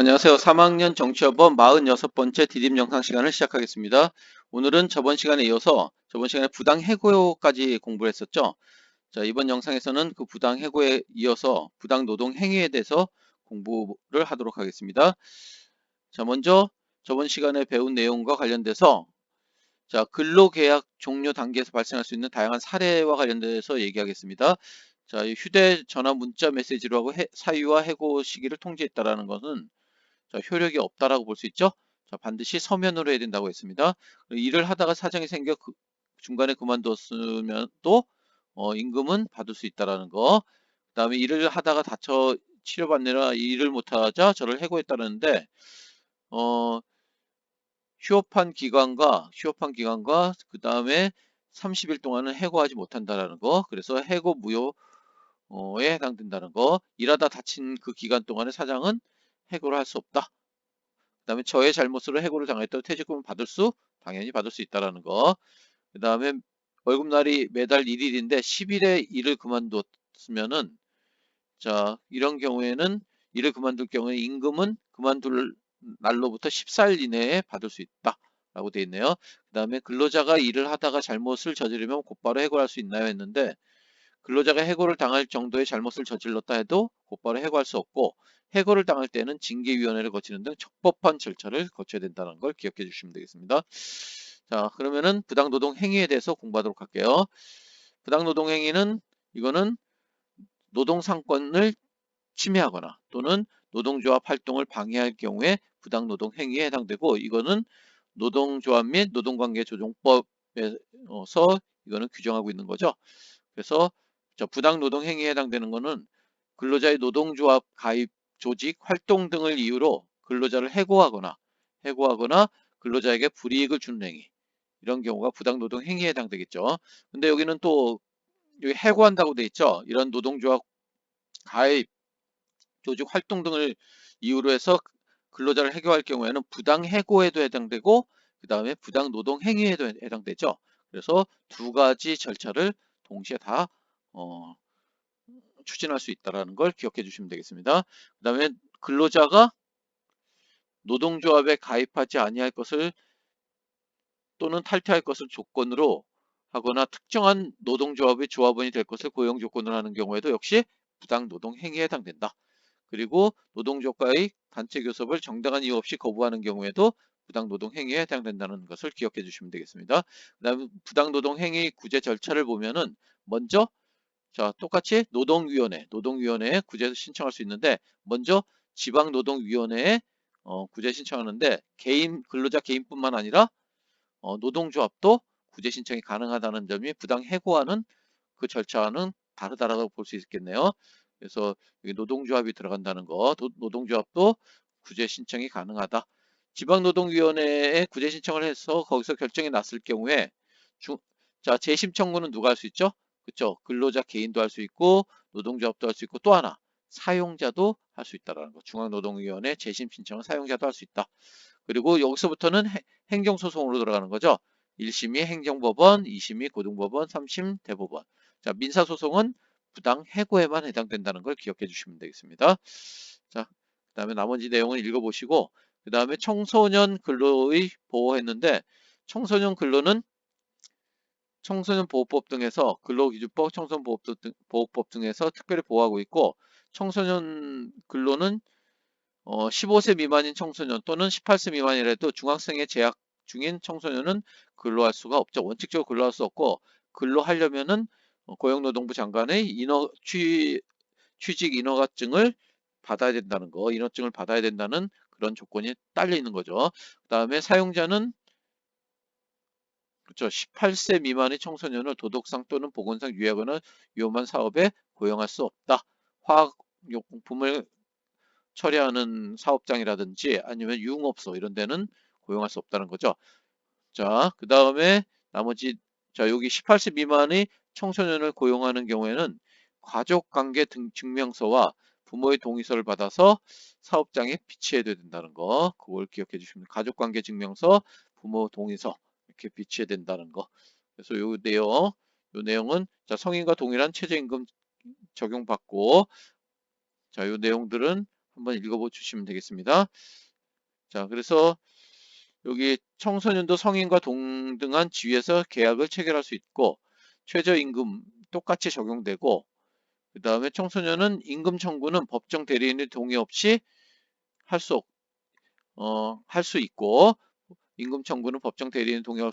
안녕하세요. 3학년 정치여법 46번째 디딤 영상 시간을 시작하겠습니다. 오늘은 저번 시간에 이어서 저번 시간에 부당 해고까지 공부를 했었죠. 자, 이번 영상에서는 그 부당 해고에 이어서 부당 노동 행위에 대해서 공부를 하도록 하겠습니다. 자, 먼저 저번 시간에 배운 내용과 관련돼서 자, 근로계약 종료 단계에서 발생할 수 있는 다양한 사례와 관련돼서 얘기하겠습니다. 자, 이 휴대전화 문자 메시지로 하고 해- 사유와 해고 시기를 통지했다라는 것은 자, 효력이 없다라고 볼 수 있죠. 자, 반드시 서면으로 해야 된다고 했습니다. 일을 하다가 사정이 생겨 그- 중간에 그만뒀으면 또 어, 임금은 받을 수 있다라는 거. 그 다음에 일을 하다가 다쳐 치료받느라 일을 못하자 저를 해고했다는데 어, 휴업한 기간과 휴업한 기간과 그 다음에 30일 동안은 해고하지 못한다라는 거. 그래서 해고 무효에 해당된다는 거. 일하다 다친 그 기간 동안에 사장은 해고를 할 수 없다. 그 다음에 저의 잘못으로 해고를 당했던 퇴직금을 받을 수 당연히 받을 수 있다라는 거. 그 다음에 월급날이 매달 1일인데 10일에 일을 그만뒀으면은 자 이런 경우에는 일을 그만둘 경우에 임금은 그만둘 날로부터 14일 이내에 받을 수 있다. 라고 되어 있네요. 그 다음에 근로자가 일을 하다가 잘못을 저지르면 곧바로 해고할 수 있나요? 했는데 근로자가 해고를 당할 정도의 잘못을 저질렀다 해도 곧바로 해고할 수 없고 해고를 당할 때는 징계위원회를 거치는 등 적법한 절차를 거쳐야 된다는 걸 기억해 주시면 되겠습니다. 자 그러면은 부당노동 행위에 대해서 공부하도록 할게요. 부당노동 행위는 이거는 노동 상권을 침해하거나 또는 노동조합 활동을 방해할 경우에 부당노동 행위에 해당되고 이거는 노동조합 및 노동관계 조정법에서 이거는 규정하고 있는 거죠. 그래서 저 부당 노동 행위에 해당되는 거는 근로자의 노동조합 가입 조직 활동 등을 이유로 근로자를 해고하거나 해고하거나 근로자에게 불이익을 주는 행위 이런 경우가 부당 노동 행위에 해당되겠죠. 근데 여기는 또 여기 해고한다고 돼 있죠. 이런 노동조합 가입 조직 활동 등을 이유로 해서 근로자를 해고할 경우에는 부당 해고에도 해당되고 그 다음에 부당 노동 행위에도 해당되죠. 그래서 두 가지 절차를 동시에 다 어, 추진할 수 있다는 걸 기억해 주시면 되겠습니다. 그 다음에 근로자가 노동조합에 가입하지 아니할 것을 또는 탈퇴할 것을 조건으로 하거나 특정한 노동조합의 조합원이 될 것을 고용 조건으로 하는 경우에도 역시 부당 노동 행위에 해당된다. 그리고 노동조합과의 단체 교섭을 정당한 이유 없이 거부하는 경우에도 부당 노동 행위에 해당된다는 것을 기억해 주시면 되겠습니다. 그다음에 부당 노동 행위 구제 절차를 보면은 먼저 자 똑같이 노동위원회, 노동위원회에 구제 신청할 수 있는데 먼저 지방노동위원회에 어, 구제 신청하는데 개인 근로자 개인뿐만 아니라 어, 노동조합도 구제 신청이 가능하다는 점이 부당 해고하는 그 절차는 다르다라고 볼 수 있겠네요. 그래서 여기 노동조합이 들어간다는 거, 도, 노동조합도 구제 신청이 가능하다. 지방노동위원회에 구제 신청을 해서 거기서 결정이 났을 경우에 중, 자 재심 청구는 누가 할 수 있죠? 그렇죠. 근로자 개인도 할 수 있고 노동조합도 할 수 있고 또 하나 사용자도 할 수 있다라는 거. 중앙노동위원회 재심 신청은 사용자도 할 수 있다. 그리고 여기서부터는 행정소송으로 들어가는 거죠. 1심이 행정법원, 2심이 고등법원, 3심 대법원. 자, 민사소송은 부당 해고에만 해당된다는 걸 기억해 주시면 되겠습니다. 자, 그 다음에 나머지 내용을 읽어보시고 그 다음에 청소년 근로의 보호했는데 청소년 근로는 청소년 보호법 등에서 근로기준법, 청소년보호법 등, 보호법 등에서 특별히 보호하고 있고 청소년 근로는 어, 15세 미만인 청소년 또는 18세 미만이라도 중학생의 재학 중인 청소년은 근로할 수가 없죠. 원칙적으로 근로할 수 없고 근로하려면은 어, 고용노동부 장관의 인허 취, 취직 인허가증을 받아야 된다는 거, 인허증을 받아야 된다는 그런 조건이 딸려 있는 거죠. 그 다음에 사용자는 그렇죠. 18세 미만의 청소년을 도덕상 또는 보건상 유해하거나 위험한 사업에 고용할 수 없다. 화학용품을 처리하는 사업장이라든지 아니면 유흥업소 이런 데는 고용할 수 없다는 거죠. 자, 그 다음에 나머지 자 여기 18세 미만의 청소년을 고용하는 경우에는 가족관계 등 증명서와 부모의 동의서를 받아서 사업장에 비치해야 된다는 거 그걸 기억해 주시면 가족관계 증명서, 부모 동의서 이렇게 비치해야 된다는 거. 그래서 요 내용, 요 내용은 자 성인과 동일한 최저임금 적용받고 자, 요 내용들은 한번 읽어보 주시면 되겠습니다. 자, 그래서 여기 청소년도 성인과 동등한 지위에서 계약을 체결할 수 있고 최저임금 똑같이 적용되고 그 다음에 청소년은 임금 청구는 법정 대리인의 동의 없이 할 수, 어, 할 수 있고 임금 청구는 법정 대리인 동의,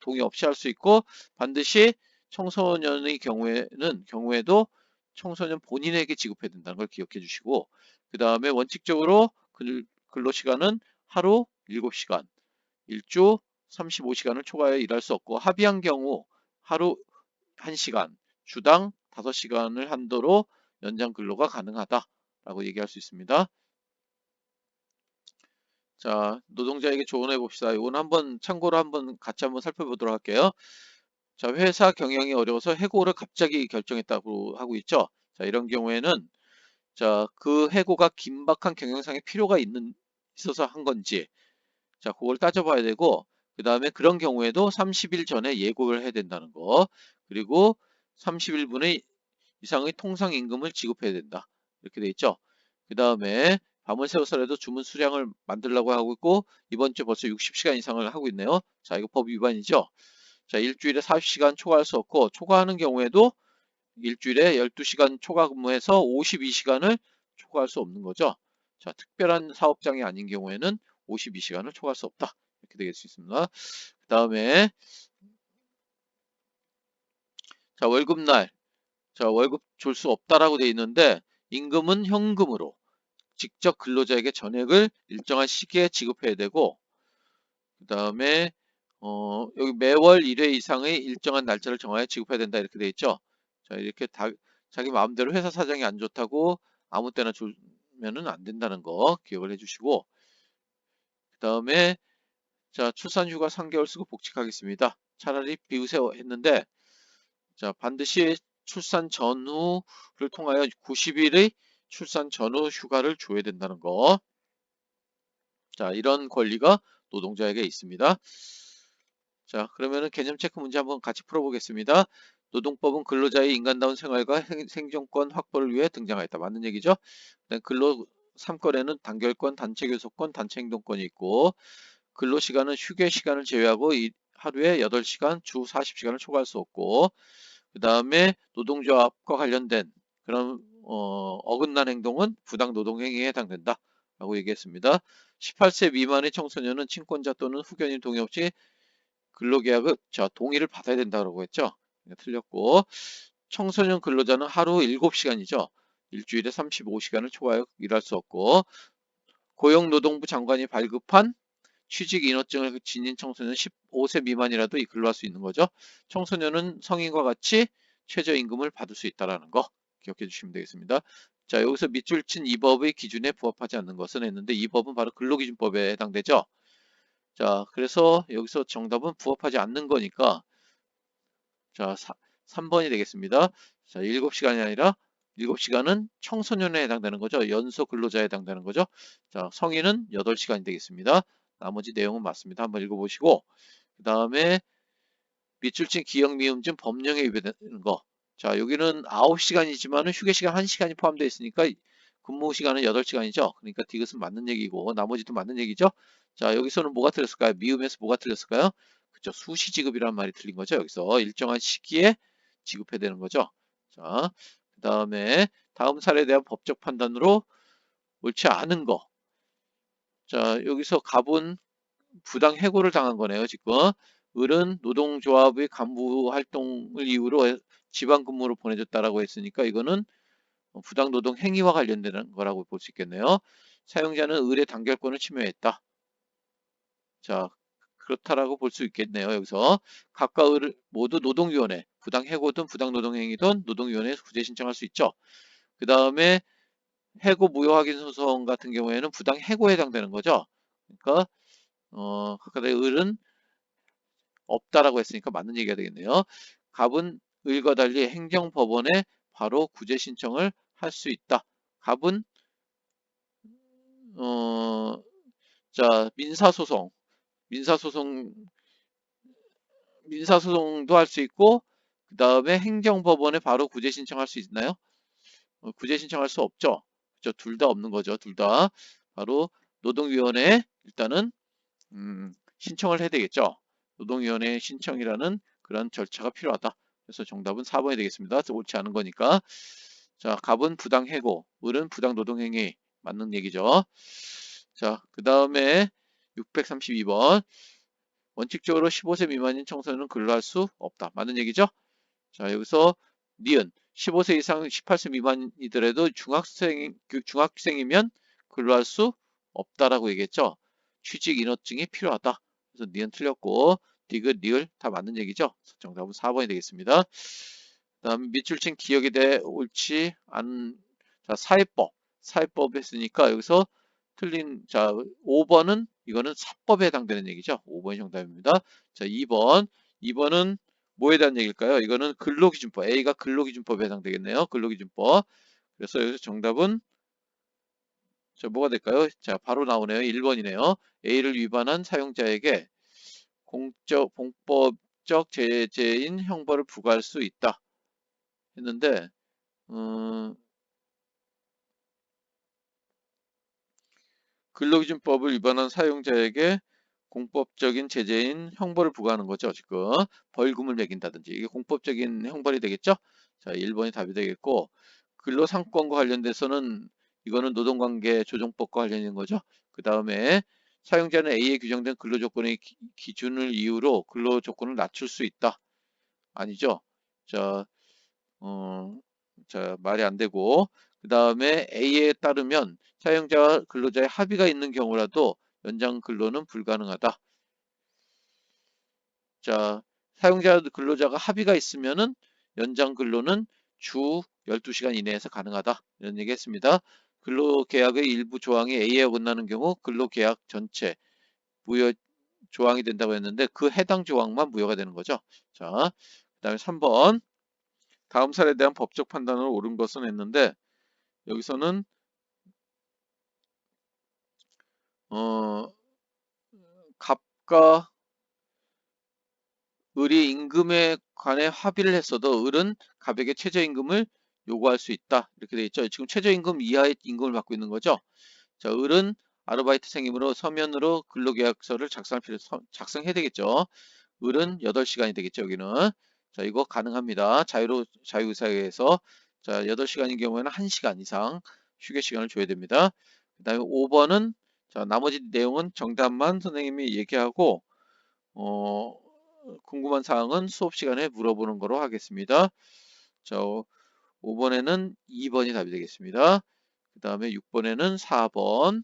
동의 없이 할 수 있고 반드시 청소년의 경우에는 경우에도 청소년 본인에게 지급해야 된다는 걸 기억해 주시고 그 다음에 원칙적으로 근- 근로시간은 하루 7시간, 일주 35시간을 초과하여 일할 수 없고 합의한 경우 하루 1시간, 주당 5시간을 한도로 연장 근로가 가능하다라고 얘기할 수 있습니다. 자, 노동자에게 조언해 봅시다. 이건 한번 참고로 한번 같이 한번 살펴보도록 할게요. 자, 회사 경영이 어려워서 해고를 갑자기 결정했다고 하고 있죠. 자, 이런 경우에는 자, 그 해고가 긴박한 경영상의 필요가 있는 있어서 한 건지 자, 그걸 따져봐야 되고 그 다음에 그런 경우에도 30일 전에 예고를 해야 된다는 거 그리고 30일 분의 이상의 통상 임금을 지급해야 된다. 이렇게 돼 있죠. 그 다음에 밤을 새워서라도 주문 수량을 만들려고 하고 있고 이번 주 벌써 60시간 이상을 하고 있네요. 자, 이거 법 위반이죠. 자, 일주일에 40시간 초과할 수 없고 초과하는 경우에도 일주일에 12시간 초과 근무해서 52시간을 초과할 수 없는 거죠. 자, 특별한 사업장이 아닌 경우에는 52시간을 초과할 수 없다. 이렇게 되겠 수 있습니다. 그 다음에 자, 월급날 자, 월급 줄 수 없다라고 돼 있는데 임금은 현금으로 직접 근로자에게 전액을 일정한 시기에 지급해야 되고 그 다음에 어, 여기 매월 1회 이상의 일정한 날짜를 정하여 지급해야 된다 이렇게 돼 있죠. 자, 이렇게 다, 자기 마음대로 회사 사정이 안 좋다고 아무 때나 주면은 안 된다는 거 기억을 해주시고 그 다음에 자 출산휴가 3개월 쓰고 복직하겠습니다. 차라리 비우세요 했는데 자 반드시 출산 전후를 통하여 90일의 출산 전후 휴가를 줘야 된다는 거. 자 이런 권리가 노동자에게 있습니다. 자 그러면은 개념 체크 문제 한번 같이 풀어보겠습니다. 노동법은 근로자의 인간다운 생활과 행- 생존권 확보를 위해 등장하였다. 맞는 얘기죠? 근로 3건에는 단결권, 단체 교섭권, 단체 행동권이 있고 근로시간은 휴게 시간을 제외하고 이- 하루에 8시간, 주 40시간을 초과할 수 없고 그 다음에 노동조합과 관련된 그런 어, 어긋난 행동은 부당 노동행위에 해당된다. 라고 얘기했습니다. 18세 미만의 청소년은 친권자 또는 후견인 동의 없이 근로계약을 자 동의를 받아야 된다고 했죠. 네, 틀렸고 청소년 근로자는 하루 7시간이죠. 일주일에 35시간을 초과하여 일할 수 없고 고용노동부 장관이 발급한 취직 인허증을 지닌 청소년 15세 미만이라도 이 근로할 수 있는 거죠. 청소년은 성인과 같이 최저임금을 받을 수 있다는 거 기억해 주시면 되겠습니다. 자 여기서 밑줄 친 이 법의 기준에 부합하지 않는 것은 했는데 이 법은 바로 근로기준법에 해당되죠. 자 그래서 여기서 정답은 부합하지 않는 거니까 자 3번이 되겠습니다. 자 7시간이 아니라 7시간은 청소년에 해당되는 거죠. 연소 근로자에 해당되는 거죠. 자 성인은 8시간이 되겠습니다. 나머지 내용은 맞습니다. 한번 읽어보시고 그 다음에 밑줄 친 기억 미음진 법령에 위배되는 거. 자 여기는 9시간이지만 휴게 시간 1시간이 포함되어 있으니까 근무 시간은 8시간이죠. 그러니까 디귿은 맞는 얘기고 나머지도 맞는 얘기죠. 자 여기서는 뭐가 틀렸을까요? 미음에서 뭐가 틀렸을까요? 그죠 수시 지급이라는 말이 틀린 거죠. 여기서 일정한 시기에 지급해야 되는 거죠. 자, 그 다음에 다음 사례에 대한 법적 판단으로 옳지 않은 거. 자, 여기서 갑은 부당 해고를 당한 거네요, 지금. 을은 노동조합의 간부 활동을 이유로 지방 근무로 보내줬다라고 했으니까 이거는 부당 노동 행위와 관련되는 거라고 볼 수 있겠네요. 사용자는 을의 단결권을 침해했다. 자, 그렇다라고 볼 수 있겠네요. 여기서 각각 을 모두 노동위원회, 부당 해고든 부당 노동행위든 노동위원회에 구제 신청할 수 있죠. 그 다음에 해고 무효 확인 소송 같은 경우에는 부당 해고에 해당되는 거죠. 그러니까 어, 각각의 을은 없다라고 했으니까 맞는 얘기가 되겠네요. 갑은 을과 달리 행정법원에 바로 구제 신청을 할 수 있다. 갑은 어, 자 민사소송, 민사소송, 민사소송도 할 수 있고 그 다음에 행정법원에 바로 구제 신청할 수 있나요? 어, 구제 신청할 수 없죠. 그죠? 둘 다 없는 거죠. 둘 다. 바로 노동위원회에 일단은 음, 신청을 해야 되겠죠. 노동위원회 신청이라는 그런 절차가 필요하다. 그래서 정답은 4번이 되겠습니다. 옳지 않은 거니까. 자, 갑은 부당 해고, 을은 부당 노동행위 맞는 얘기죠. 자, 그 다음에 632번. 원칙적으로 15세 미만인 청소년은 근로할 수 없다. 맞는 얘기죠? 자, 여기서 니은 15세 이상 18세 미만이더라도 중학생, 그 중학생이면 근로할 수 없다라고 얘기했죠. 취직 인허증이 필요하다. 그래서 니은 틀렸고 디귿, 리을 다 맞는 얘기죠. 정답은 4번이 되겠습니다. 다음 밑줄친 기억에 대해 옳지 않은 자, 사회법. 사회법 했으니까 여기서 틀린 자 5번은 이거는 사법에 해당되는 얘기죠. 5번이 정답입니다. 자 2번 2번은 뭐에 대한 얘기일까요? 이거는 근로기준법 A가 근로기준법에 해당되겠네요. 근로기준법 그래서 여기서 정답은 자 뭐가 될까요? 자 바로 나오네요. 1번이네요. A를 위반한 사용자에게 공적 공법적 제재인 형벌을 부과할 수 있다 했는데 음, 근로기준법을 위반한 사용자에게 공법적인 제재인 형벌을 부과하는 거죠. 지금 벌금을 매긴다든지 이게 공법적인 형벌이 되겠죠. 자 1번이 답이 되겠고 근로상권과 관련돼서는 이거는 노동관계 조정법과 관련된 거죠. 그 다음에 사용자는 A에 규정된 근로 조건의 기, 준을 이유로 근로 조건을 낮출 수 있다. 아니죠. 자, 어, 자 말이 안 되고 그 다음에 A에 따르면 사용자와 근로자의 합의가 있는 경우라도 연장 근로는 불가능하다. 자, 사용자 근로자가 합의가 있으면은 연장 근로는 주 12시간 이내에서 가능하다. 이런 얘기 했습니다. 근로계약의 일부 조항이 A에 어긋나는 경우 근로계약 전체 무효 조항이 된다고 했는데 그 해당 조항만 무효가 되는 거죠. 자, 그 다음에 3번 다음 사례에 대한 법적 판단을 옳은 것은 했는데 여기서는 어, 갑과 을이 임금에 관해 합의를 했어도 을은 갑에게 최저임금을 요구할 수 있다. 이렇게 되어 있죠. 지금 최저임금 이하의 임금을 받고 있는 거죠. 자, 을은 아르바이트생이므로 서면으로 근로계약서를 작성할 필요, 작성해야 되겠죠. 을은 8시간이 되겠죠, 여기는. 자, 이거 가능합니다. 자유로, 자유의사에서. 자, 8시간인 경우에는 1시간 이상 휴게 시간을 줘야 됩니다. 그 다음에 5번은, 자, 나머지 내용은 정답만 선생님이 얘기하고, 어, 궁금한 사항은 수업 시간에 물어보는 거로 하겠습니다. 자, 5번에는 2번이 답이 되겠습니다. 그 다음에 6번에는 4번,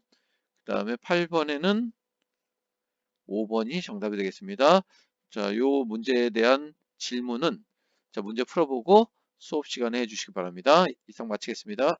그 다음에 8번에는 5번이 정답이 되겠습니다. 자, 요 문제에 대한 질문은 자, 문제 풀어보고 수업 시간에 해주시기 바랍니다. 이상 마치겠습니다.